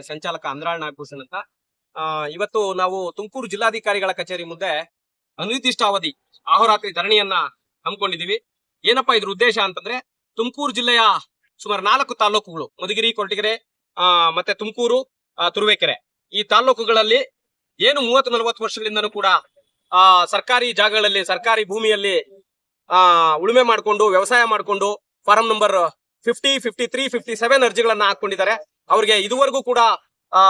ಸಂಚಾಲಕ ಅಂದ್ರಾಳ್ ನಾಗಭೂಷಣ್ ಅಂತ. ಇವತ್ತು ನಾವು ತುಮಕೂರು ಜಿಲ್ಲಾಧಿಕಾರಿಗಳ ಕಚೇರಿ ಮುಂದೆ ಅನಿರ್ದಿಷ್ಟ ಅವಧಿ ಅಹೋರಾತ್ರಿ ಧರಣಿಯನ್ನ ಹಮ್ಮಿಕೊಂಡಿದೀವಿ ಏನಪ್ಪಾ ಇದ್ರ ಉದ್ದೇಶ ಅಂತಂದ್ರೆ ತುಮಕೂರು ಜಿಲ್ಲೆಯ ಸುಮಾರು ನಾಲ್ಕು ತಾಲೂಕುಗಳು ಮಧುಗಿರಿ, ಕೊರಟಗೆರೆ ಮತ್ತೆ ತುಮಕೂರು ತುರುವೇಕೆರೆ. ಈ ತಾಲೂಕುಗಳಲ್ಲಿ ಏನು ಮೂವತ್ತು ನಲವತ್ತು ವರ್ಷಗಳಿಂದನೂ ಕೂಡ, ಆ, ಸರ್ಕಾರಿ ಜಾಗಗಳಲ್ಲಿ, ಸರ್ಕಾರಿ ಭೂಮಿಯಲ್ಲಿ, ಆ, ಉಳುಮೆ ಮಾಡಿಕೊಂಡು, ವ್ಯವಸಾಯ ಮಾಡಿಕೊಂಡು, form number fifty fifty three fifty seven ಅರ್ಜಿಗಳನ್ನ ಹಾಕೊಂಡಿದ್ದಾರೆ ಅವ್ರಿಗೆ ಇದುವರೆಗೂ ಕೂಡ, ಆ,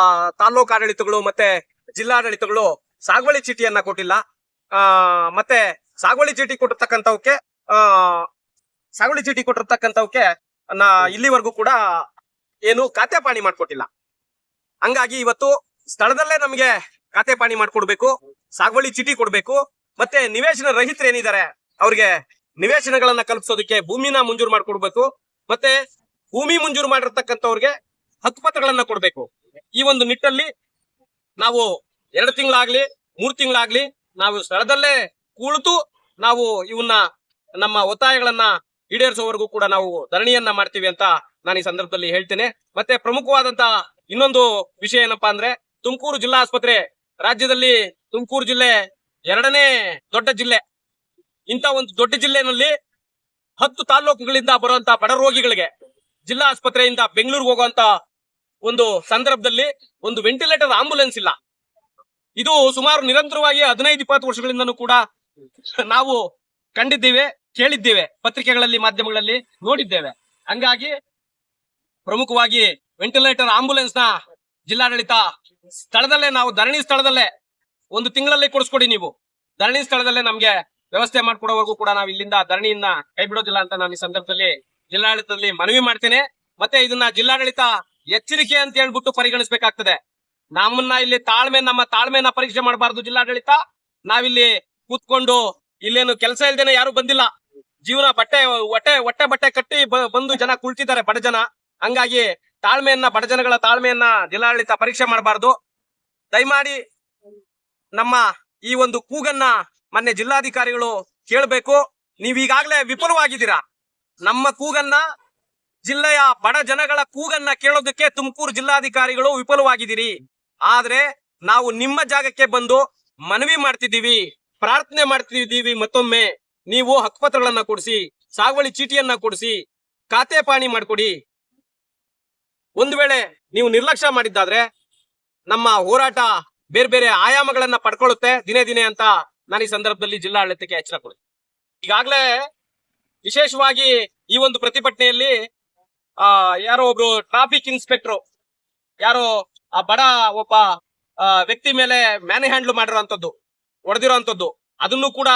ತಾಲೂಕು ಆಡಳಿತಗಳು ಮತ್ತೆ ಜಿಲ್ಲಾಡಳಿತಗಳು ಸಾಗುವಳಿ ಚೀಟಿಯನ್ನ ಕೊಟ್ಟಿಲ್ಲ. ಮತ್ತೆ ಸಾಗುವಳಿ ಚೀಟಿ ಕೊಟ್ಟಿರ್ತಕ್ಕಂಥವಕ್ಕೆ ಆ, ಸಾಗುವಳಿ ಚೀಟಿ ಕೊಟ್ಟಿರ್ತಕ್ಕಂಥವಕ್ಕೆ ನಾ ಇಲ್ಲಿವರೆಗೂ ಕೂಡ ಏನು ಖಾತೆ ಪಾಣಿ ಮಾಡ್ಕೊಟ್ಟಿಲ್ಲ. ಹಂಗಾಗಿ ಇವತ್ತು ಸ್ಥಳದಲ್ಲೇ ನಮಗೆ ಖಾತೆ ಪಾಣಿ ಮಾಡ್ಕೊಡ್ಬೇಕು, ಸಾಗುವಳಿ ಚೀಟಿ ಕೊಡ್ಬೇಕು, ಮತ್ತೆ ನಿವೇಶನ ರಹಿತರು ಏನಿದ್ದಾರೆ, ಅವ್ರಿಗೆ ನಿವೇಶನಗಳನ್ನ ಕಲ್ಪಿಸೋದಕ್ಕೆ ಭೂಮಿನ ಮಂಜೂರು ಮಾಡ್ಕೊಡ್ಬೇಕು. ಮತ್ತೆ ಭೂಮಿ ಮಂಜೂರು ಮಾಡಿರ್ತಕ್ಕಂಥವ್ರಿಗೆ ಹಕ್ಕುಪತ್ರಗಳನ್ನ ಕೊಡಬೇಕು. ಈ ಒಂದು ನಿಟ್ಟಲ್ಲಿ ನಾವು ಎರಡು ತಿಂಗಳಾಗ್ಲಿ, ಮೂರು ತಿಂಗಳಾಗ್ಲಿ ನಾವು ಸ್ಥಳದಲ್ಲೇ ಕುಳಿತು ನಾವು ಇವನ್ನ ನಮ್ಮ ಒತ್ತಾಯಗಳನ್ನ ಈಡೇರಿಸೋವರೆಗೂ ಕೂಡ ನಾವು ಧರಣಿಯನ್ನ ಮಾಡ್ತೀವಿ ಅಂತ ನಾನು ಈ ಸಂದರ್ಭದಲ್ಲಿ ಹೇಳ್ತೇನೆ. ಮತ್ತೆ ಪ್ರಮುಖವಾದಂತ ಇನ್ನೊಂದು ವಿಷಯ ಏನಪ್ಪಾ ಅಂದ್ರೆ ತುಮಕೂರು ಜಿಲ್ಲಾ ಆಸ್ಪತ್ರೆ ರಾಜ್ಯದಲ್ಲಿ ತುಮಕೂರು ಜಿಲ್ಲೆ ಎರಡನೇ ದೊಡ್ಡ ಜಿಲ್ಲೆ. ಇಂತ ಒಂದು ದೊಡ್ಡ ಜಿಲ್ಲೆನಲ್ಲಿ ಹತ್ತು ತಾಲೂಕುಗಳಿಂದ ಬರುವಂತ ಬಡ ರೋಗಿಗಳಿಗೆ ಜಿಲ್ಲಾ ಆಸ್ಪತ್ರೆಯಿಂದ ಬೆಂಗಳೂರಿಗೆ ಹೋಗುವಂತ ಒಂದು ಸಂದರ್ಭದಲ್ಲಿ ಒಂದು ವೆಂಟಿಲೇಟರ್ ಆಂಬುಲೆನ್ಸ್ ಇಲ್ಲ. ಇದು ಸುಮಾರು ನಿರಂತರವಾಗಿ ಹದಿನೈದು, ಇಪ್ಪತ್ತು ವರ್ಷಗಳಿಂದನೂ ಕೂಡ ನಾವು ಕಂಡಿದ್ದೇವೆ, ಕೇಳಿದ್ದೇವೆ, ಪತ್ರಿಕೆಗಳಲ್ಲಿ, ಮಾಧ್ಯಮಗಳಲ್ಲಿ ನೋಡಿದ್ದೇವೆ. ಹಂಗಾಗಿ ಪ್ರಮುಖವಾಗಿ ವೆಂಟಿಲೇಟರ್ ಆಂಬುಲೆನ್ಸ್ನ ಜಿಲ್ಲಾಡಳಿತ ಸ್ಥಳದಲ್ಲೇ, ನಾವು ಧರಣಿ ಸ್ಥಳದಲ್ಲೇ ಒಂದು ತಿಂಗಳಲ್ಲಿ ಕೊಡಿಸ್ಕೊಡಿ ನೀವು. ಧರಣಿ ಸ್ಥಳದಲ್ಲೇ ನಮ್ಗೆ ವ್ಯವಸ್ಥೆ ಮಾಡ್ಕೊಡೋವರೆಗೂ ಕೂಡ ನಾವು ಇಲ್ಲಿಂದ ಧರಣಿಯನ್ನ ಕೈ ಬಿಡೋದಿಲ್ಲ ಅಂತ ನಾನು ಈ ಸಂದರ್ಭದಲ್ಲಿ ಜಿಲ್ಲಾಡಳಿತದಲ್ಲಿ ಮನವಿ ಮಾಡ್ತೇನೆ. ಮತ್ತೆ ಇದನ್ನ ಜಿಲ್ಲಾಡಳಿತ ಎಚ್ಚರಿಕೆ ಅಂತ ಹೇಳ್ಬಿಟ್ಟು ಪರಿಗಣಿಸಬೇಕಾಗ್ತದೆ. ನಮ್ಮನ್ನ ಇಲ್ಲಿ ತಾಳ್ಮೆ, ನಮ್ಮ ತಾಳ್ಮೆನ ಪರೀಕ್ಷೆ ಮಾಡಬಾರ್ದು ಜಿಲ್ಲಾಡಳಿತ. ನಾವಿಲ್ಲಿ ಕೂತ್ಕೊಂಡು ಇಲ್ಲೇನು ಕೆಲಸ ಇಲ್ದೇನೆ ಯಾರು ಬಂದಿಲ್ಲ. ಜೀವನ ಬಟ್ಟೆ ಹೊಟ್ಟೆ ಹೊಟ್ಟೆ ಬಟ್ಟೆ ಕಟ್ಟಿ ಬಂದು ಜನ ಕುಳ್ತಿದ್ದಾರೆ ಬಡ ಜನ. ಹಂಗಾಗಿ ತಾಳ್ಮೆಯನ್ನ, ಬಡ ಜನಗಳ ತಾಳ್ಮೆಯನ್ನ ಜಿಲ್ಲಾಡಳಿತ ಪರೀಕ್ಷೆ ಮಾಡಬಾರ್ದು. ದಯಮಾಡಿ ನಮ್ಮ ಈ ಒಂದು ಕೂಗನ್ನ ಮೊನ್ನೆ ಜಿಲ್ಲಾಧಿಕಾರಿಗಳು ಕೇಳಬೇಕು. ನೀವೀಗಾಗಲೇ ವಿಫಲವಾಗಿದ್ದೀರಾ ನಮ್ಮ ಕೂಗನ್ನ, ಜಿಲ್ಲೆಯ ಬಡ ಜನಗಳ ಕೂಗನ್ನ ಕೇಳೋದಕ್ಕೆ ತುಮಕೂರು ಜಿಲ್ಲಾಧಿಕಾರಿಗಳು ವಿಫಲವಾಗಿದ್ದೀರಿ ಆದ್ರೆ ನಾವು ನಿಮ್ಮ ಜಾಗಕ್ಕೆ ಬಂದು ಮನವಿ ಮಾಡ್ತಿದ್ದೀವಿ, ಪ್ರಾರ್ಥನೆ ಮಾಡ್ತಿದ್ದೀವಿ ಮತ್ತೊಮ್ಮೆ. ನೀವು ಹಕ್ಕುಪತ್ರಗಳನ್ನ ಕೊಡಿಸಿ, ಸಾಗುವಳಿ ಚೀಟಿಯನ್ನ ಕೊಡಿಸಿ, ಖಾತೆ ಪಾಣಿ ಮಾಡ್ಕೊಡಿ. ಒಂದು ವೇಳೆ ನೀವು ನಿರ್ಲಕ್ಷ್ಯ ಮಾಡಿದ್ದಾದ್ರೆ ನಮ್ಮ ಹೋರಾಟ ಬೇರೆ ಬೇರೆ ಆಯಾಮಗಳನ್ನ ಪಡ್ಕೊಳ್ಳುತ್ತೆ ದಿನೇ ದಿನೇ ಅಂತ ನಾನು ಈ ಸಂದರ್ಭದಲ್ಲಿ ಜಿಲ್ಲಾಡಳಿತಕ್ಕೆ ಎಚ್ಚರ ಕೊಡ್ತೀನಿ ಈಗಾಗಲೇ ವಿಶೇಷವಾಗಿ ಈ ಒಂದು ಪ್ರತಿಭಟನೆಯಲ್ಲಿ, ಆ, ಯಾರೋ ಒಬ್ರು ಟ್ರಾಫಿಕ್ ಇನ್ಸ್ಪೆಕ್ಟರ್ ಯಾರೋ, ಆ, ಬಡ ಒಬ್ಬ ವ್ಯಕ್ತಿ ಮೇಲೆ ಮ್ಯಾನ್ ಹ್ಯಾಂಡ್ಲ್ ಮಾಡಿರೋಂಥದ್ದು ಹೊಡೆದಿರೋಂಥದ್ದು ಅದನ್ನು ಕೂಡ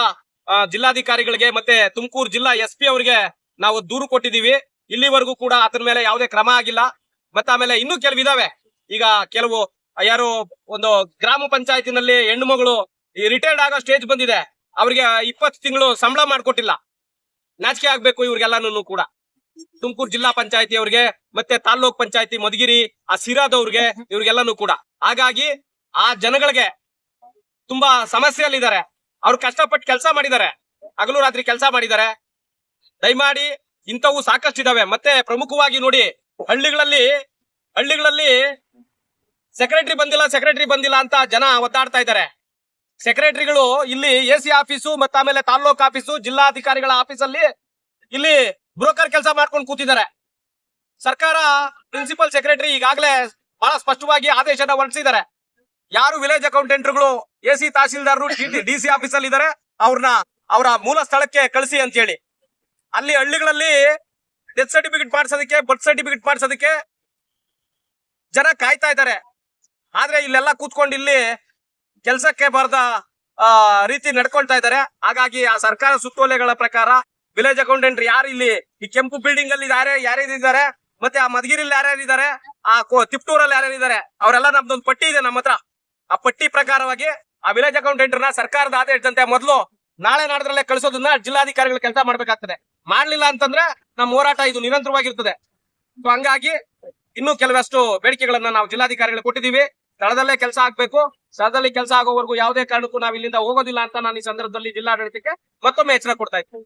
ಜಿಲ್ಲಾಧಿಕಾರಿಗಳಿಗೆ ಮತ್ತೆ ತುಮಕೂರು ಜಿಲ್ಲಾ ಎಸ್ ಪಿ ಅವರಿಗೆ ನಾವು ದೂರು ಕೊಟ್ಟಿದೀವಿ ಇಲ್ಲಿವರೆಗೂ ಕೂಡ ಆತನ ಮೇಲೆ ಯಾವುದೇ ಕ್ರಮ ಆಗಿಲ್ಲ. ಮತ್ತೆ ಆಮೇಲೆ ಇನ್ನೂ ಕೆಲವು ಇದಾವೆ ಈಗ ಕೆಲವು, ಯಾರು ಒಂದು ಗ್ರಾಮ ಪಂಚಾಯತಿನಲ್ಲಿ ಹೆಣ್ಣು ಮಗಳು ರಿಟೈರ್ಡ್ ಆಗೋ ಸ್ಟೇಜ್ ಬಂದಿದೆ. ಅವ್ರಿಗೆ ಇಪ್ಪತ್ತು ತಿಂಗಳು ಸಂಬಳ ಮಾಡ್ಕೊಟ್ಟಿಲ್ಲ. ನಾಚಿಕೆ ಆಗ್ಬೇಕು ಇವ್ರಿಗೆಲ್ಲಾನು ಕೂಡ. ತುಮಕೂರು ಜಿಲ್ಲಾ ಪಂಚಾಯತಿ ಅವ್ರಿಗೆ, ಮತ್ತೆ ತಾಲ್ಲೂಕ್ ಪಂಚಾಯತಿ ಮಧುಗಿರಿ, ಆ ಸಿರಾದವ್ರಿಗೆ ಇವ್ರಿಗೆಲ್ಲಾನು ಕೂಡ. ಹಾಗಾಗಿ ಆ ಜನಗಳಿಗೆ ತುಂಬಾ ಸಮಸ್ಯೆಯಲ್ಲಿದ್ದಾರೆ. ಅವ್ರು ಕಷ್ಟಪಟ್ಟು ಕೆಲಸ ಮಾಡಿದ್ದಾರೆ. ಹಗಲು ರಾತ್ರಿ ಕೆಲಸ ಮಾಡಿದ್ದಾರೆ. ದಯಮಾಡಿ ಇಂಥವು ಸಾಕಷ್ಟು ಇದಾವೆ ಮತ್ತೆ ಪ್ರಮುಖವಾಗಿ ನೋಡಿ, ಹಳ್ಳಿಗಳಲ್ಲಿ ಹಳ್ಳಿಗಳಲ್ಲಿ ಸೆಕ್ರೆಟರಿ ಬಂದಿಲ್ಲ ಸೆಕ್ರೆಟರಿ ಬಂದಿಲ್ಲ ಅಂತ ಜನ ಒದ್ದಾಡ್ತಾ ಇದ್ದಾರೆ. ಸೆಕ್ರೆಟರಿಗಳು ಇಲ್ಲಿ ಎ ಸಿ ಆಫೀಸು ಮತ್ತೆ ಆಮೇಲೆ ತಾಲೂಕ್ ಆಫೀಸು ಜಿಲ್ಲಾಧಿಕಾರಿಗಳ ಆಫೀಸಲ್ಲಿ ಇಲ್ಲಿ ಬ್ರೋಕರ್ ಕೆಲಸ ಮಾಡ್ಕೊಂಡು ಕೂತಿದ್ದಾರೆ. ಸರ್ಕಾರ ಪ್ರಿನ್ಸಿಪಲ್ ಸೆಕ್ರೆಟರಿ ಈಗಾಗಲೇ ಬಹಳ ಸ್ಪಷ್ಟವಾಗಿ ಆದೇಶನ ಹೊರಡಿಸಿದ್ದಾರೆ. ಯಾರು ವಿಲೇಜ್ ಅಕೌಂಟೆಂಟ್ರುಗಳು ಎ ಸಿ ತಹಸೀಲ್ದಾರರು, ಡಿ ಸಿ ಆಫೀಸ್ ಇದ್ದಾರೆ ಅವ್ರನ್ನ ಅವರ ಮೂಲ ಸ್ಥಳಕ್ಕೆ ಕಳಿಸಿ ಅಂತ ಹೇಳಿ ಅಲ್ಲಿ ಹಳ್ಳಿಗಳಲ್ಲಿ ಡೆತ್ ಸರ್ಟಿಫಿಕೇಟ್ ಮಾಡಿಸೋದಕ್ಕೆ ಬರ್ತ್ ಸರ್ಟಿಫಿಕೇಟ್ ಮಾಡಿಸೋದಕ್ಕೆ ಜನ ಕಾಯ್ತಾ ಇದ್ದಾರೆ. ಆದ್ರೆ ಇಲ್ಲೆಲ್ಲ ಕೂತ್ಕೊಂಡು ಇಲ್ಲಿ ಕೆಲಸಕ್ಕೆ ಬಾರದ ರೀತಿ ನಡ್ಕೊಳ್ತಾ ಇದ್ದಾರೆ. ಹಾಗಾಗಿ ಆ ಸರ್ಕಾರ ಸುತ್ತೋಲೆಗಳ ಪ್ರಕಾರ ವಿಲೇಜ್ ಅಕೌಂಟೆಂಟ್ ಯಾರು ಇಲ್ಲಿ? ಈ ಕೆಂಪು ಬಿಲ್ಡಿಂಗ್ ಅಲ್ಲಿ ಯಾರೇ ಯಾರ್ಯಾರಿದ್ದಾರೆ ಮತ್ತೆ ಆ ಮಧುಗಿರಿಲಿ ಯಾರ್ಯಾರಿದ್ದಾರೆ ಆ ತಿಪ್ಟೂರಲ್ಲಿ ಯಾರ್ಯಾರಿದ್ದಾರೆ ಅವರೆಲ್ಲ ನಮ್ದೊಂದು ಪಟ್ಟಿ ಇದೆ ನಮ್ಮ ಹತ್ರ. ಆ ಪಟ್ಟಿ ಪ್ರಕಾರವಾಗಿ ಆ ವಿಲೇಜ್ ಅಕೌಂಟೆಂಟ್ನ ಸರ್ಕಾರದ ಆದೇಶದಂತೆ ಮೊದಲು ನಾಳೆ ನಾಡದ್ರಲ್ಲೇ ಕಳಿಸೋದನ್ನ ಜಿಲ್ಲಾಧಿಕಾರಿಗಳು ಕೆಲಸ ಮಾಡ್ಬೇಕಾಗ್ತದೆ. ಮಾಡ್ಲಿಲ್ಲ ಅಂತಂದ್ರೆ ನಮ್ಮ ಹೋರಾಟ ಇದು ನಿರಂತರವಾಗಿರ್ತದೆ. ಹಂಗಾಗಿ ಇನ್ನೂ ಕೆಲವಷ್ಟು ಬೇಡಿಕೆಗಳನ್ನ ನಾವು ಜಿಲ್ಲಾಧಿಕಾರಿಗಳು ಕೊಟ್ಟಿದ್ದೀವಿ. ಸ್ಥಳದಲ್ಲೇ ಕೆಲಸ ಆಗ್ಬೇಕು. ಸ್ಥಳದಲ್ಲಿ ಕೆಲಸ ಆಗೋವರೆಗೂ ಯಾವುದೇ ಕಾರಣಕ್ಕೂ ನಾವು ಇಲ್ಲಿಂದ ಹೋಗೋದಿಲ್ಲ ಅಂತ ನಾನು ಈ ಸಂದರ್ಭದಲ್ಲಿ ಜಿಲ್ಲಾಡಳಿತಕ್ಕೆ ಮತ್ತೊಮ್ಮೆ ಎಚ್ಚರ ಕೊಡ್ತಾ ಇದ್ದೀನಿ.